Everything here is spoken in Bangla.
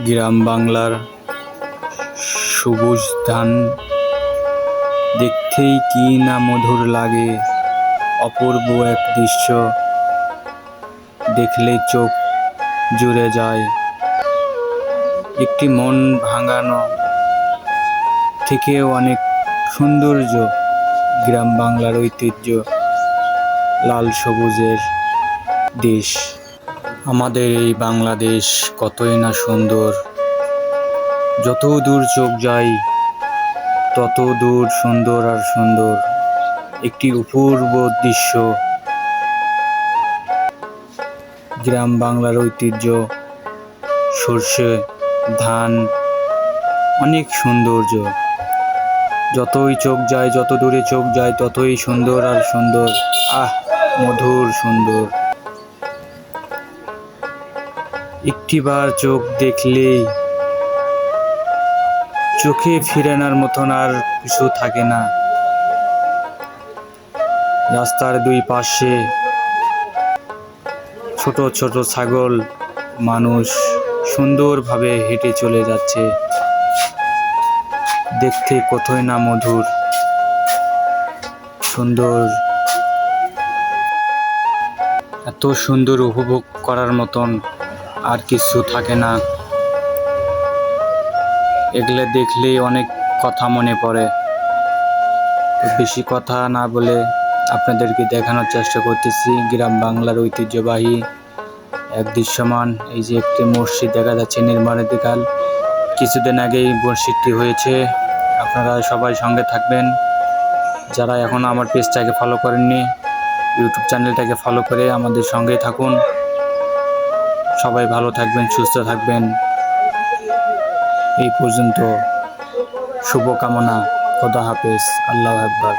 গ্রাম বাংলার সবুজ ধান। দেখতেই কি না মধুর লাগে অপূর্ব এক দৃশ্য। দেখলে চোখ জুড়ে যায়। একটি মন ভাঙানো থেকেও অনেক সৌন্দর্য গ্রাম বাংলার ঐতিহ্য। লাল সবুজের দেশ। আমাদের এই বাংলাদেশ কতই না সুন্দর। যত দূর চোখ যায় তত দূর সুন্দর আর সুন্দর। একটি অপূর্ব দৃশ্য। গ্রাম বাংলার ঐতিহ্য, সর্ষে, ধান, অনেক সৌন্দর্য। যতই চোখ যায়, যত দূরে চোখ যায়, ততই সুন্দর আর সুন্দর। আহ, মধুর সুন্দর। একটিবার চোখ দেখলেই চোখে ফিরানোর মতন আর কিছু থাকে না। রাস্তার দুই পাশে ছোট ছোট ছাগল, মানুষ সুন্দরভাবে হেঁটে চলে যাচ্ছে। দেখতে কতই না মধুর, সুন্দর। এত সুন্দর উপভোগ করার মতন আর কিছু থাকে না। এগুলো দেখলেই অনেক কথা মনে পড়ে। বেশি কথা না বলে আপনাদেরকে দেখানোর চেষ্টা করতেছি। গ্রাম বাংলার ঐতিহ্যবাহী এক দৃশ্যমান, এই যে একটি মসজিদ দেখা যাচ্ছে নির্মাণের দিকাল। কিছুদিন আগেই মসজিদটি হয়েছে। আপনারা সবাই সঙ্গে থাকবেন। যারা এখন আমার পেজটাকে ফলো করেননি, ইউটিউব চ্যানেলটাকে ফলো করে আমাদের সঙ্গেই থাকুন। সবাই ভালো থাকবেন সুস্থ থাকবেন। এই পর্যন্ত শুভকামনা খোদা হাফেজ আল্লাহ আকবার